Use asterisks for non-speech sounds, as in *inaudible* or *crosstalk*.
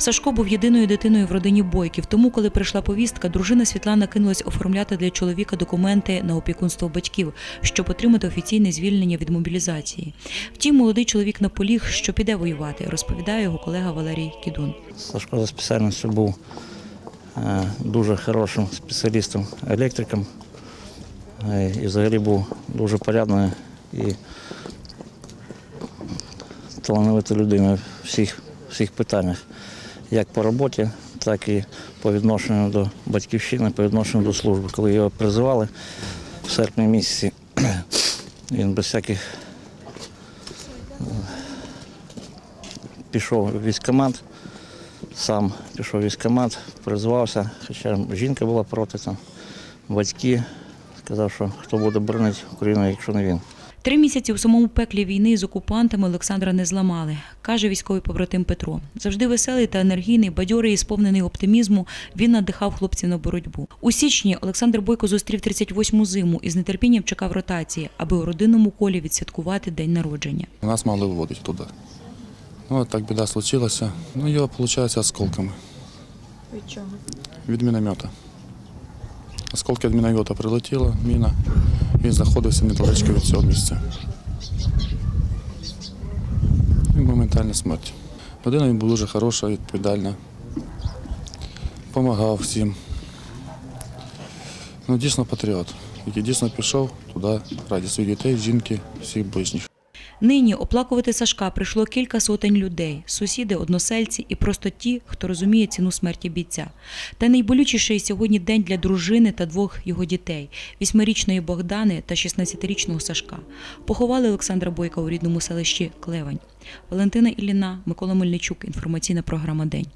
Сашко був єдиною дитиною в родині бойків. Тому, коли прийшла повістка, дружина Світлана кинулась оформляти для чоловіка документи на опікунство батьків, щоб отримати офіційне звільнення від мобілізації. Втім, молодий чоловік наполіг, що піде воювати, розповідає його колега Валерій Кідун. Сашко за спеціальністю був е, дуже хорошим спеціалістом, електриком. Е, І взагалі був дуже порядною і талановитою людиною в всіх, всіх питаннях, як по роботі, так і по відношенню до батьківщини, по відношенню до служби. Коли його призивали в серпні місяці, *clears throat* він без всяких е, пішов військкомат, сам пішов військкомат, призвався, хоча жінка була проти, там, батьки. Сказав, що хто буде боронити Україну, якщо не він. Три місяці у самому пеклі війни з окупантами Олександра не зламали, каже військовий побратим Петро. Завжди веселий та енергійний, бадьорий і сповнений оптимізму. Він надихав хлопців на боротьбу. У січні Олександр Бойко зустрів 38-му зиму і з нетерпінням чекав ротації, аби у родинному колі відсвяткувати день народження. Нас могли виводити туди. Ну, так біда случилася. Ну, його, виходить, осколками. Від чого? Від міномета. Осколки від міномета прилетіло, міна. Він знаходився недалечко від цього місця. І моментальна смерть. Людина він був дуже хороша, відповідальна. Помагав всім. Ну, дійсно патріот, який дійсно пішов туди раді своїх дітей, жінки, всіх ближніх. Нині оплакувати Сашка прийшло кілька сотень людей: сусіди, односельці і просто ті, хто розуміє ціну смерті бійця. Та найболючіший сьогодні день для дружини та двох його дітей: вісьмирічної Богдани та 16-річного Сашка. Поховали Олександра Бойка у рідному селищі Клевань. Валентина Ілліна, Микола Мельничук. Інформаційна програма День.